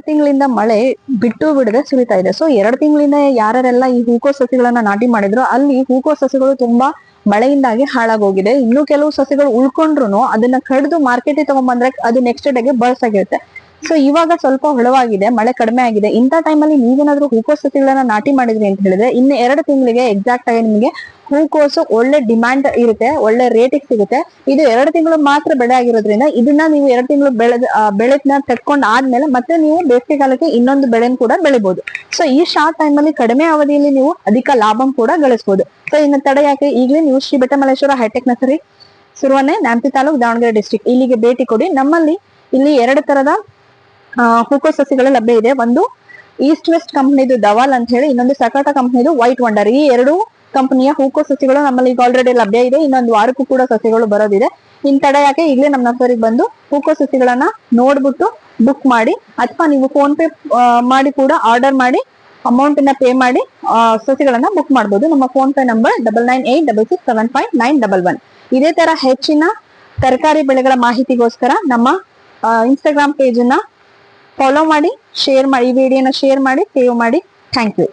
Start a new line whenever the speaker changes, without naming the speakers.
ತಿಂಗಳಿಂದ ಮಳೆ ಬಿಟ್ಟು ಬಿಡದೆ ಸುರಿತಾ ಇದೆ. ಸೊ ಎರಡು ತಿಂಗಳಿಂದ ಯಾರೆಲ್ಲ ಈ ಹೂಕೋ ಸಸಿಗಳನ್ನ ನಾಟಿ ಮಾಡಿದ್ರು ಅಲ್ಲಿ ಹೂಕೋ ಸಸಿಗಳು ತುಂಬಾ ಮಳೆಯಿಂದಾಗಿ ಹಾಳಾಗೋಗಿದೆ. ಇನ್ನು ಕೆಲವು ಸಸಿಗಳು ಉಳ್ಕೊಂಡ್ರು ಅದನ್ನ ಕಡಿದು ಮಾರ್ಕೆಟ್ ತಗೊಂಡ್ಬಂದ್ರೆ ಅದು ನೆಕ್ಸ್ಟ್ ಡೇಗೆ ಬಳಸಾಗಿರುತ್ತೆ ಸೊ ಇವಾಗ ಸ್ವಲ್ಪ ಹೊಳವಾಗಿದೆ, ಮಳೆ ಕಡಿಮೆ ಆಗಿದೆ. ಇಂಥ ಟೈಮಲ್ಲಿ ನೀವೇನಾದ್ರೂ ಹೂಕೋಸು ಸಸಿಗಳನ್ನ ನಾಟಿ ಮಾಡಿದ್ರಿ ಅಂತ ಹೇಳಿದ್ರೆ, ಇನ್ನು ಎರಡು ತಿಂಗಳಿಗೆ ಎಕ್ಸಾಕ್ಟ್ ಆಗಿ ನಿಮಗೆ ಹೂಕೋಸು ಒಳ್ಳೆ ಡಿಮ್ಯಾಂಡ್ ಇರುತ್ತೆ, ಒಳ್ಳೆ ರೇಟಿಗೆ ಸಿಗುತ್ತೆ. ಇದು ಎರಡು ತಿಂಗಳು ಮಾತ್ರ ಬೆಳೆ ಆಗಿರೋದ್ರಿಂದ, ಇದನ್ನ ನೀವು ಎರಡು ತಿಂಗಳು ಬೆಳೆದ ಬೆಳೆದ್ನ ತೆಕ್ಕೊಂಡ್ ಆದ್ಮೇಲೆ ಮತ್ತೆ ನೀವು ಬೇಸಿಗೆ ಕಾಲಕ್ಕೆ ಇನ್ನೊಂದು ಬೆಳೆನ ಕೂಡ ಬೆಳಿಬಹುದು ಸೊ ಈ ಶಾರ್ಟ್ ಟೈಮ್ ಅಲ್ಲಿ ಕಡಿಮೆ ಅವಧಿಯಲ್ಲಿ ನೀವು ಅಧಿಕ ಲಾಭ ಕೂಡ ಗಳಿಸಬಹುದು ಸೊ ಇನ್ನು ತಡೆ ಯಾಕೆ? ಈಗಲೇ ನೀವು ಶ್ರೀ ಬೆಟ್ಟಮಲ್ಲೇಶ್ವರ ಹೈಟೆಕ್ ನರ್ಸರಿ ಸುರುವನೆ ನ್ಯಾಂಪಿ ತಾಲೂಕ್ ದಾವಣಗೆರೆ ಡಿಸ್ಟ್ರಿಕ್ಟ್ ಇಲ್ಲಿಗೆ ಭೇಟಿ ಕೊಡಿ. ನಮ್ಮಲ್ಲಿ ಇಲ್ಲಿ ಎರಡು ತರದ ಹೂಕೋ ಸಸಿಗಳು ಲಭ್ಯ ಇದೆ. ಒಂದು ಈಸ್ಟ್ ವೆಸ್ಟ್ ಕಂಪನಿದು ದವಾಲ್ ಅಂತ ಹೇಳಿ, ಇನ್ನೊಂದು ಸಕಾಟ ಕಂಪನಿದು ವೈಟ್ ವಂಡರ್ ಈ ಎರಡು ಕಂಪನಿಯ ಹೂಕೋ ಸಸಿಗಳು ನಮ್ಮಲ್ಲಿ ಈಗ ಆಲ್ರೆಡಿ ಲಭ್ಯ ಇದೆ. ಇನ್ನೊಂದು ವಾರಕ್ಕೂ ಕೂಡ ಸಸಿಗಳು ಬರೋದಿದೆ. ಇನ್ ತಡ ಯಾಕೆ ಈಗಲೇ ನಮ್ಮ ನರ್ಸರಿಗೆ ಬಂದು ಹೂಕೋ ಸಸಿಗಳನ್ನ ನೋಡ್ಬಿಟ್ಟು ಬುಕ್ ಮಾಡಿ, ಅಥವಾ ನೀವು ಫೋನ್ ಪೇ ಮಾಡಿ ಕೂಡ ಆರ್ಡರ್ ಮಾಡಿ ಅಮೌಂಟ್ನ ಪೇ ಮಾಡಿ ಸಸಿಗಳನ್ನ ಬುಕ್ ಮಾಡಬಹುದು ನಮ್ಮ PhonePe number double nine eight double six seven five nine double one ಇದೇ ತರ ಹೆಚ್ಚಿನ ತರಕಾರಿ ಬೆಳೆಗಳ ಮಾಹಿತಿಗೋಸ್ಕರ ನಮ್ಮ ಇನ್ಸ್ಟಾಗ್ರಾಮ್ ಪೇಜ್ನ ಫಾಲೋ ಮಾಡಿ ಶೇರ್ ಮಾಡಿ ಈ ವಿಡಿಯೋನ ಶೇರ್ ಮಾಡಿ ಸೇವ್ ಮಾಡಿ. Thank you